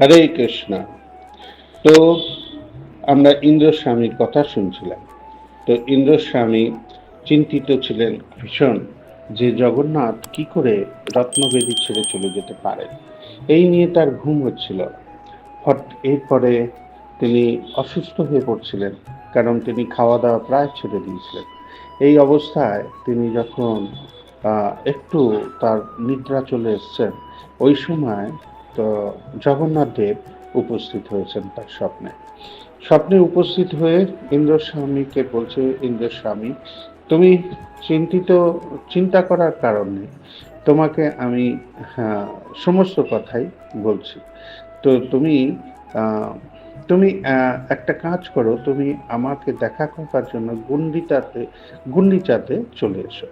হরে কৃষ্ণ। তো আমরা ইন্দ্রস্বামীর কথা শুনছিলাম। তো ইন্দ্রস্বামী চিন্তিত ছিলেন, ভীষণ, যে জগন্নাথ কি করে রত্নবেদী ছেড়ে চলে যেতে পারেন? এই নিয়ে তার ঘুম হচ্ছিল। এরপরে তিনি অসুস্থ হয়ে পড়ছিলেন, কারণ তিনি খাওয়া দাওয়া প্রায় ছেড়ে দিয়েছিলেন। এই অবস্থায় তিনি যখন একটু তার নিদ্রা চলে এসছেন ওই সময় তো জগন্নাথ দেব উপস্থিত হয়েছেন তার স্বপ্নে। স্বপ্নে উপস্থিত হয়ে ইন্দ্রস্বামীকে বলছে ইন্দ্রস্বামী তুমি চিন্তিত চিন্তা করার কারণ তোমাকে আমি হ্যাঁ, সমস্ত কথাই বলছি। তো তুমি তুমি একটা কাজ করো তুমি আমাকে দেখা করার জন্য গুন্ডিটাতে গুন্ডিচাতে চলে এসো।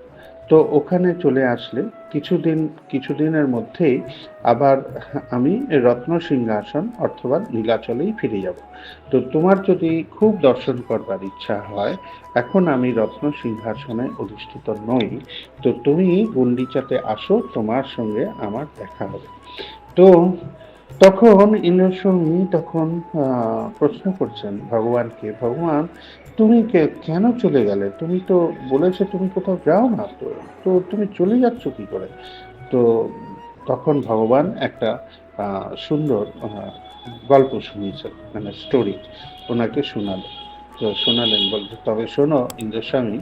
তো ওখানে চলে আসলে কিছুদিন, কিছুদিনের মধ্যেই আবার আমি রত্ন সিংহাসন অথবা নীলাচলেই ফিরে যাব। তো তোমার যদি খুব দর্শন করবার ইচ্ছা হয়, এখন আমি রত্ন সিংহাসনে অধিষ্ঠিত নই। তো তুমি গুন্ডিচাতে আসো, তোমার সঙ্গে আমার দেখা হবে। তো তখন ইন্দ্রস্বামী তখন প্রশ্ন করছেন, ভগবানকে, ভগবান তুমি কেন চলে গেলে? তুমি তো বলেছ তুমি কোথাও যাও না তো। তো তুমি চলে যাচ্ছ কি করে? তো তখন ভগবান একটা সুন্দর গল্প শুনিয়েছেন মানে স্টোরি ওনাকে শোনালেন। তো শোনালেন বলতে, তবে শোনো ইন্দ্রস্বামী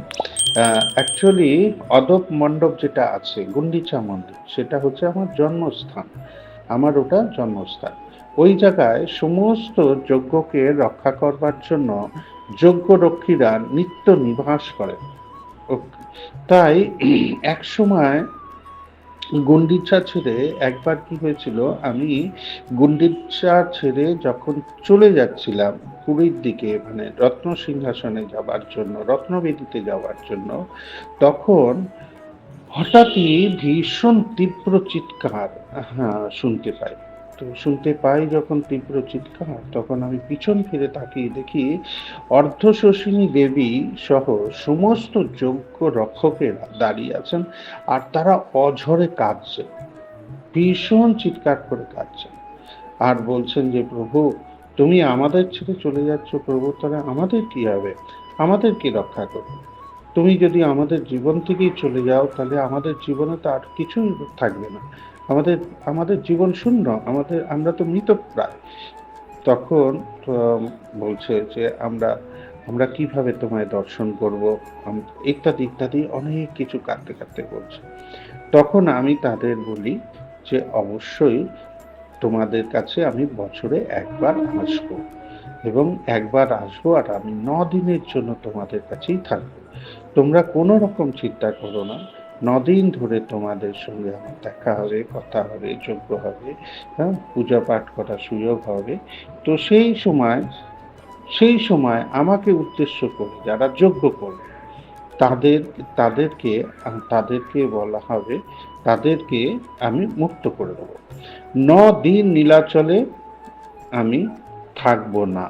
অ্যাকচুয়ালি অদপ মণ্ডপ যেটা আছে, গুন্ডিচা মন্দির, সেটা হচ্ছে আমার জন্মস্থান। আমার ওটা জন্মস্থান। ওই জায়গায় সমস্ত যজ্ঞকে রক্ষা করবার জন্য যজ্ঞ রক্ষীরা নিত্য নিবাস করেন তাই এক সময় গুন্ডিচা ছেড়ে একবার কি হয়েছিল, আমি গুন্ডিচা ছেড়ে যখন চলে যাচ্ছিলাম পুরীর দিকে মানে রত্ন সিংহাসনে যাবার জন্য, রত্নবেদিতে যাওয়ার জন্য, তখন হঠাৎই ভীষণ তীব্র চিৎকার হ্যাঁ শুনতে পাই। তো শুনতে পাই যখন তীব্র চিৎকার, তখন আমি পিছন ফিরে তাকিয়ে দেখি অর্ধশোষিনী দেবী সহ সমস্ত যোগ্য রক্ষকেরা দাঁড়িয়ে আছেন আর তারা অঝরে কাঁদছেন ভীষণ চিৎকার করে কাঁদছেন আর বলছেন যে, প্রভু, তুমি আমাদের ছেড়ে চলে যাচ্ছ প্রভু, তাহলে আমাদের কি হবে? আমাদের কি রক্ষা করবে? তুমি যদি আমাদের জীবন থেকেই চলে যাও, তাহলে আমাদের জীবনে তো আর কিছুই থাকবে না। আমাদের আমাদের জীবন শূন্য, আমাদের, আমরা তো মৃত প্রায়। তখন বলছে যে আমরা আমরা কীভাবে তোমায় দর্শন করব? ইত্যাদি ইত্যাদি অনেক কিছু কাঁদতে কাঁদতে বলছে। তখন আমি তাদের বলি যে অবশ্যই তোমাদের কাছে আমি বছরে একবার আসব এবং একবার আসব আর আমি ন দিনের জন্য তোমাদের কাছেই থাকব। তোমরা কোনো রকম চিন্তা করো না। নদিন ধরে তোমাদের সঙ্গে আমার দেখা হবে, কথা হবে, যোগ্য হবে হ্যাঁ পূজা পাঠ করার সুযোগ হবে। তো সেই সময় সেই সময় আমাকে উদ্দেশ্য করে যারা যোগ্য করবে তাদের, তাদেরকে তাদেরকে বলা হবে, তাদেরকে আমি মুক্ত করে দেবো। ন দিন নীলাচলে আমি থাকব না,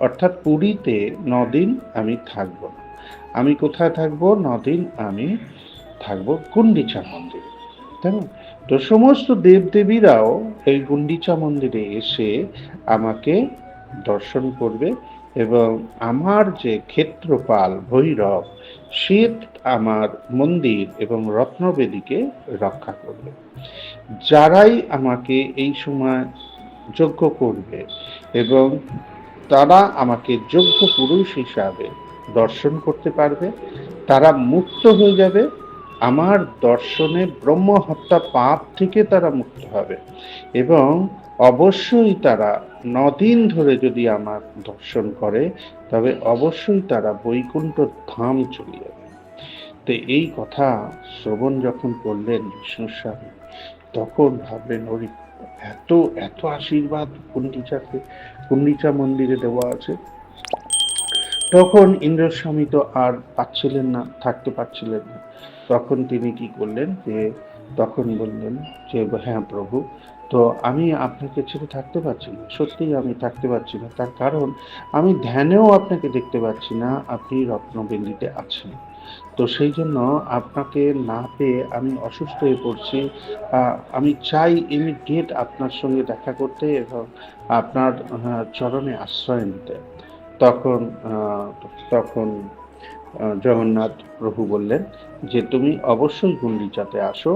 অর্থাৎ পুরীতে নদিন আমি থাকব না। আমি কোথায় থাকব? নদিন আমি থাকব গুন্ডিচা মন্দিরে। তাই তো সমস্ত দেবদেবীরাও এই গুন্ডিচা মন্দিরে এসে আমাকে দর্শন করবে এবং আমার যে ক্ষেত্রপাল ভৈরব সে আমার মন্দির এবং রত্নবেদীকে রক্ষা করবে। যারাই আমাকে এই সময় যজ্ঞ করবে এবং তারা আমাকে যোগ্য পুরুষ হিসাবে দর্শন করতে পারবে, তারা মুক্ত হয়ে যাবে আমার দর্শনে ব্রহ্ম হত্যা পাপ থেকে তারা মুক্ত হবে এবং অবশ্যই তারা নদিন ধরে যদি আমার দর্শন করে, তবে অবশ্যই তারা বৈকুণ্ঠ ধাম চলে যাবে। তো এই কথা শ্রবণ যখন করলেন বিষ্ণুস্বামী তখন ভাবলেন, ওর, এত এত আশীর্বাদ কুন্ডিচাকে কুন্ডিচা মন্দিরে দেওয়া আছে। তখন ইন্দ্রস্বামী তো আর পাচ্ছিলেন না, থাকতে পারছিলেন না। তখন তিনি কি করলেন যে, তখন বললেন যে হ্যাঁ প্রভু, তো আমি আপনাকে ছেড়ে থাকতে পারছি না। সত্যিই আমি থাকতে পারছি না। তার কারণ, আমি ধ্যানেও আপনাকে দেখতে পাচ্ছি না, আপনি রত্নবেন্দিতে আছেন। তো সেই জন্য আপনাকে না পেয়ে আমি অসুস্থ হয়ে পড়ছি। আমি চাই ইমিডিয়েট আপনার সঙ্গে দেখা করতে এবং আপনার চরণে আশ্রয় নিতে। তখন তখন জগন্নাথ প্রভু বললেন যে তুমি অবশ্যই গুন্ডিচাতে আসো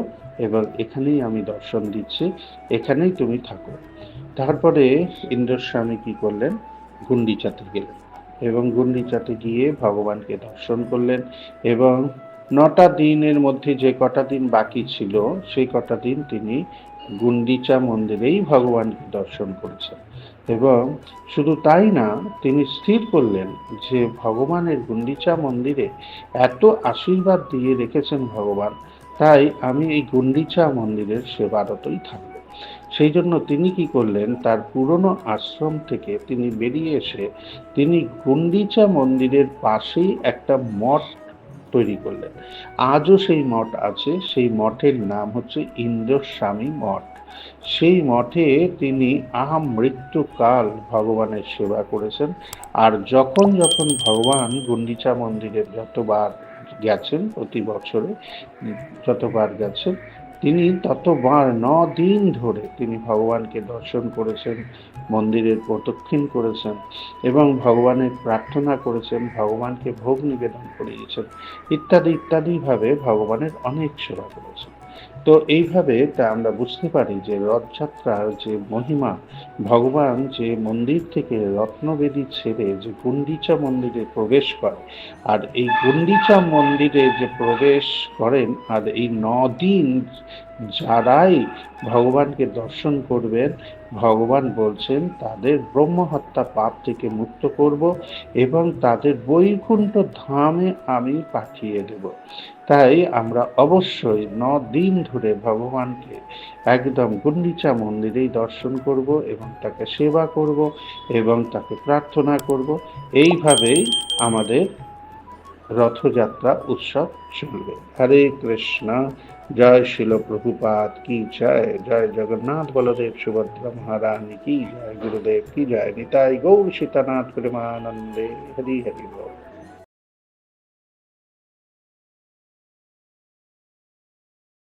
এবং এখানেই আমি দর্শন দিচ্ছি, এখানেই তুমি থাকো। তারপরে ইন্দ্রস্বামী কি করলেন? গুন্ডিচাতে গেলেন এবং গুন্ডিচাতে গিয়ে ভগবানকে দর্শন করলেন এবং নটা দিনের মধ্যে যে কটা দিন বাকি ছিল, সেই কটা দিন তিনি গুন্ডিচা মন্দিরেই ভগবানকে দর্শন করেছেন। এবং শুধু তাই না, তিনি স্থির করলেন যে ভগবানের গুন্ডিচা মন্দিরে এত আশীর্বাদ দিয়ে রেখেছেন ভগবান, তাই আমি এই গুন্ডিচা মন্দিরের সেবারতই থাকব। সেই জন্য তিনি কি করলেন, তার পুরনো আশ্রম থেকে তিনি বেরিয়ে এসে তিনি গুন্ডিচা মন্দিরের পাশেই একটা মঠ তৈরি করলেন। আজও সেই মঠ আছে, সেই মঠের নাম হচ্ছে ইন্দ্রস্বামী মঠ। সেই মঠে তিনি আহাম মৃত্যুকাল ভগবানের সেবা করেছেন আর যখন যখন ভগবান গুন্ডিচা মন্দিরে যতবার গেছেন প্রতি বছরে, যতবার গেছেন তিনি ততবার ন দিন ধরে তিনি ভগবানকে দর্শন করেছেন, মন্দিরের প্রদক্ষিণ করেছেন এবং ভগবানের প্রার্থনা করেছেন, ভগবানকে ভোগ নিবেদন করিয়েছেন। ইত্যাদি, ইত্যাদিভাবে ভগবানের অনেক সেবা করেছেন। তো এইভাবে তা আমরা বুঝতে পারি যে রথযাত্রার যে মহিমা, ভগবান যে মন্দির থেকে রত্নবেদী ছেড়ে যে গুন্ডিচা মন্দিরে প্রবেশ করে, আর এই গুন্ডিচা মন্দিরে যে প্রবেশ করেন, আর এই দিন যারাই ভগবানকে দর্শন করবেন, ভগবান বলছেন, তাদের ব্রহ্মহত্যা পাপ থেকে মুক্ত করব এবং তাদের বৈকুণ্ঠ ধামে আমি পাঠিয়ে দেব। তাই আমরা অবশ্যই ন দিন ধরে ভগবানকে একদম গুন্ডিচা মন্দিরেই দর্শন করব এবং তাকে সেবা করব এবং তাকে প্রার্থনা করব। এইভাবেই আমাদের রথযাত্রা উৎসব চলবে। হরে কৃষ্ণ। জয় শিল প্রভুপাত কি জয়? জয় জগন্নাথ বলদেব সুভদ্রা মহারানী কি জয়? গুরুদেব কি জয়? নিতাই গৌর সীতানাথ প্রেমানন্দে হরি হরি বল।